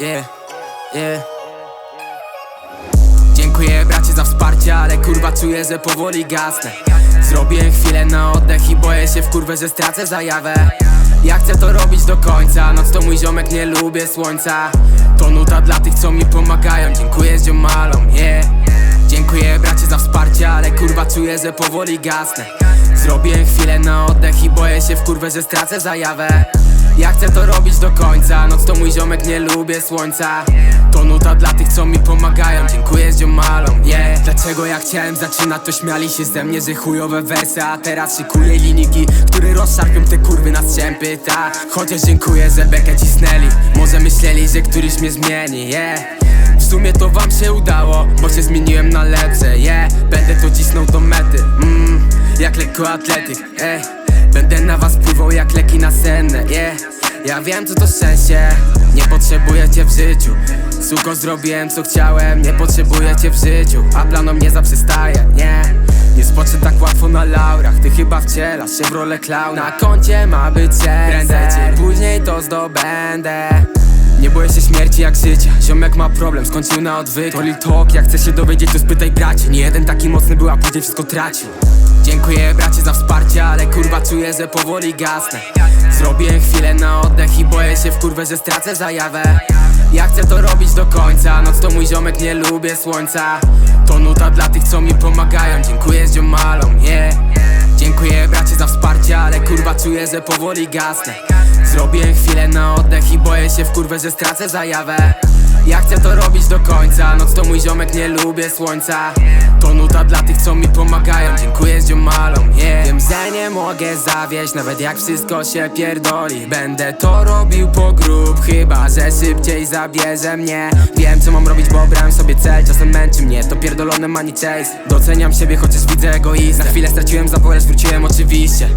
Yeah, yeah. Dziękuję bracie za wsparcie, ale kurwa czuję, że powoli gasnę. Zrobię chwilę na oddech i boję się w kurwę, że stracę zajawę. Ja chcę to robić do końca, noc to mój ziomek, nie lubię słońca. To nuta dla tych, co mi pomagają, dziękuję ziomalom, yeah kurwa czuję, że powoli gasnę. Zrobię chwilę na oddech i boję się w kurwę, że stracę zajawę. Ja chcę to robić do końca. Noc to mój ziomek, nie lubię słońca. To nuta dla tych, co mi pomagają. Dziękuję ziomalom, yeah. Dlaczego ja chciałem zaczynać, to śmiali się ze mnie Że chujowe wersy, a teraz szykuję linijki Które rozszarpią te kurwy na strzępy, ta Chociaż dziękuję, że bekę cisnęli. Może myśleli, że któryś mnie zmieni, yeah. W sumie to wam się udało, się zmieniłem na lepsze, yeah. Będę to cisnął do mety, mm, jak lekkoatletyk, ey Będę na was pływał jak leki nasenne, yeah. Ja wiem co to szczęście, nie potrzebuję cię w życiu. Suko zrobiłem co chciałem, nie potrzebuję cię w życiu. A planom nie zaprzestaję, nie nie spocznę tak łatwo na laurach Ty chyba wcielasz się w rolę klauna. Na koncie ma być czy później to zdobędę boję się śmierci jak życia Ziomek ma problem, skończył na odwyk To Talk, jak chcesz się dowiedzieć to spytaj bracie Nie jeden taki mocny był, a później wszystko tracił Dziękuję bracie za wsparcie, ale kurwa czuję, że powoli gasnę. Zrobię chwilę na oddech i boję się w kurwę, że stracę zajawę. Ja chcę to robić do końca, noc to mój ziomek, nie lubię słońca. To nuta dla tych, co mi pomagają, dziękuję ziomalom, yeah Dziękuję bracie za wsparcie, ale kurwa czuję, że powoli gasnę Zrobię chwilę na oddech i boję się w kurwę, że stracę zajawę. Ja chcę to robić do końca, noc to mój ziomek, nie lubię słońca. To nuta dla tych, co mi pomagają, dziękuję ziomalom, yeah Wiem, że nie mogę zawieść, nawet jak wszystko się pierdoli Będę to robił po grób, chyba, że szybciej zabierze mnie. Wiem, co mam robić, bo brałem sobie cel, czasem męczy mnie To pierdolone money chase, doceniam siebie, chociaż widzę egoizm Na chwilę straciłem zapał, lecz wróciłem oczywiście